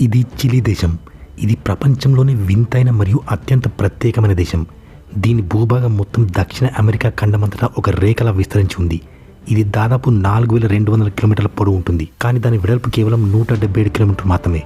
ఇది చిలీ దేశం. ఇది ప్రపంచంలోనే వింతైన మరియు అత్యంత ప్రత్యేకమైన దేశం. దీని భూభాగం మొత్తం దక్షిణ అమెరికా ఖండమంతటా ఒక రేఖలా విస్తరించి ఉంది. ఇది దాదాపు నాలుగు వేల రెండు వందల కిలోమీటర్ల పొడవు ఉంటుంది. కానీ దాని వెడల్పు కేవలం నూట డెబ్బై ఏడు కిలోమీటర్లు మాత్రమే.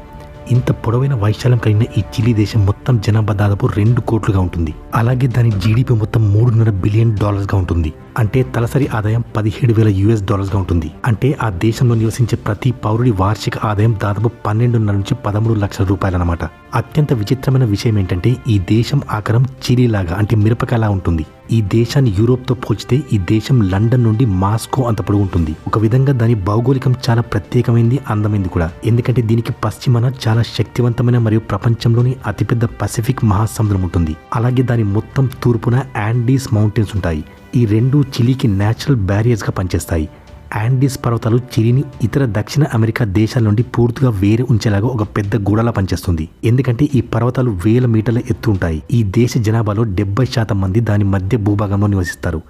ఇంత పొడవైన వైశాల్యం కలిగిన ఈ చిలీ దేశం మొత్తం జనాభా దాదాపు రెండు కోట్లుగా ఉంటుంది. అలాగే దాని జీడిపి మొత్తం మూడున్నర బిలియన్ డాలర్స్గా ఉంటుంది. అంటే తలసరి ఆదాయం పదిహేడు వేల యుఎస్ డాలర్స్గా ఉంటుంది. అంటే ఆ దేశంలో నివసించే ప్రతి పౌరుడి వార్షిక ఆదాయం దాదాపు పన్నెండున్నర నుంచి పదమూడు లక్షల రూపాయలన్నమాట. అత్యంత విచిత్రమైన విషయం ఏంటంటే ఈ దేశం ఆకారం చిలీలాగా అంటే మిరపకాయలా ఉంటుంది. ఈ దేశాన్ని యూరోప్తో పోల్చితే ఈ దేశం లండన్ నుండి మాస్కో అంత పొడుగుంటుంది. ఉంటుంది ఒక విధంగా దాని భౌగోళికం చాలా ప్రత్యేకమైంది అందమైంది కూడా. ఎందుకంటే దీనికి పశ్చిమన చాలా శక్తివంతమైన మరియు ప్రపంచంలోని అతిపెద్ద పసిఫిక్ మహాసముద్రం ఉంటుంది. అలాగే దాని మొత్తం తూర్పున యాండీస్ మౌంటైన్స్ ఉంటాయి. ఈ రెండు చిలీకి న్యాచురల్ బ్యారియర్స్గా పనిచేస్తాయి. యాండీస్ పర్వతాలు చిలీని ఇతర దక్షిణ అమెరికా దేశాల నుండి పూర్తిగా వేరే ఉంచేలాగా ఒక పెద్ద గూడలా పనిచేస్తుంది. ఎందుకంటే ఈ పర్వతాలు వేల మీటర్ల ఎత్తు ఉంటాయి. ఈ దేశ జనాభాలో డెబ్బై శాతం మంది దాని మధ్య భూభాగంలో నివసిస్తారు.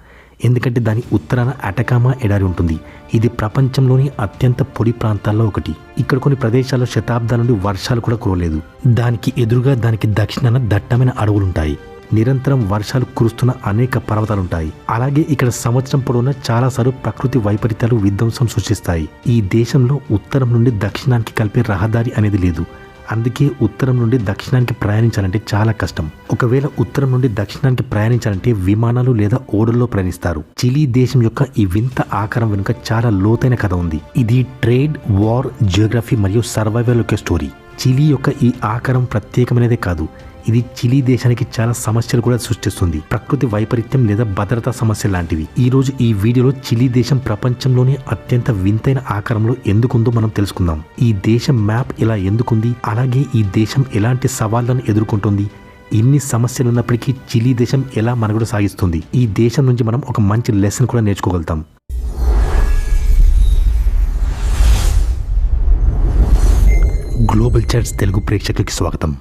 ఎందుకంటే దాని ఉత్తరాన అటకామా ఎడారి ఉంటుంది. ఇది ప్రపంచంలోని అత్యంత పొడి ప్రాంతాల్లో ఒకటి. ఇక్కడ కొన్ని ప్రదేశాల్లో శతాబ్దాల నుండి వర్షాలు కూడా కురవలేదు. దానికి ఎదురుగా దానికి దక్షిణాన దట్టమైన అడవులుంటాయి. నిరంతరం వర్షాలు కురుస్తున్న అనేక పర్వతాలుంటాయి. అలాగే ఇక్కడ సంవత్సరం పొడవునా చాలాసార్లు ప్రకృతి వైపరీత్యాలు విధ్వంసం సృష్టిస్తాయి. ఈ దేశంలో ఉత్తరం నుండి దక్షిణానికి కలిపే రహదారి అనేది లేదు. అందుకే ఉత్తరం నుండి దక్షిణానికి ప్రయాణించాలంటే చాలా కష్టం. ఒకవేళ ఉత్తరం నుండి దక్షిణానికి ప్రయాణించాలంటే విమానాలు లేదా ఓడల్లో ప్రయాణిస్తారు. చిలీ దేశం యొక్క ఈ వింత ఆకారం వెనుక చాలా లోతైన కథ ఉంది. ఇది ట్రేడ్ వార్ జియోగ్రఫీ మరియు సర్వైవల్ యొక్క స్టోరీ. చిలీ యొక్క ఈ ఆకారం ప్రత్యేకమైనదే కాదు. ఇది చిలీ దేశానికి చాలా సమస్యలు కూడా సృష్టిస్తుంది. ప్రకృతి వైపరీత్యం లేదా భద్రతా సమస్య లాంటివి. ఈ రోజు ఈ వీడియోలో చిలీ దేశం ప్రపంచంలోనే అత్యంత వింతైన ఆకారంలో ఎందుకుందో మనం తెలుసుకుందాం. ఈ దేశం మ్యాప్ ఇలా ఎందుకుంది? అలాగే ఈ దేశం ఎలాంటి సవాళ్ళను ఎదుర్కొంటుంది? ఇన్ని సమస్యలు ఉన్నప్పటికీ చిలీ దేశం ఎలా మనుగడ సాగిస్తుంది? ఈ దేశం నుంచి మనం ఒక మంచి లెసన్ కూడా నేర్చుకోగలుగుతాం. గ్లోబల్ చర్చ్ తెలుగు ప్రేక్షకులకి స్వాగతం.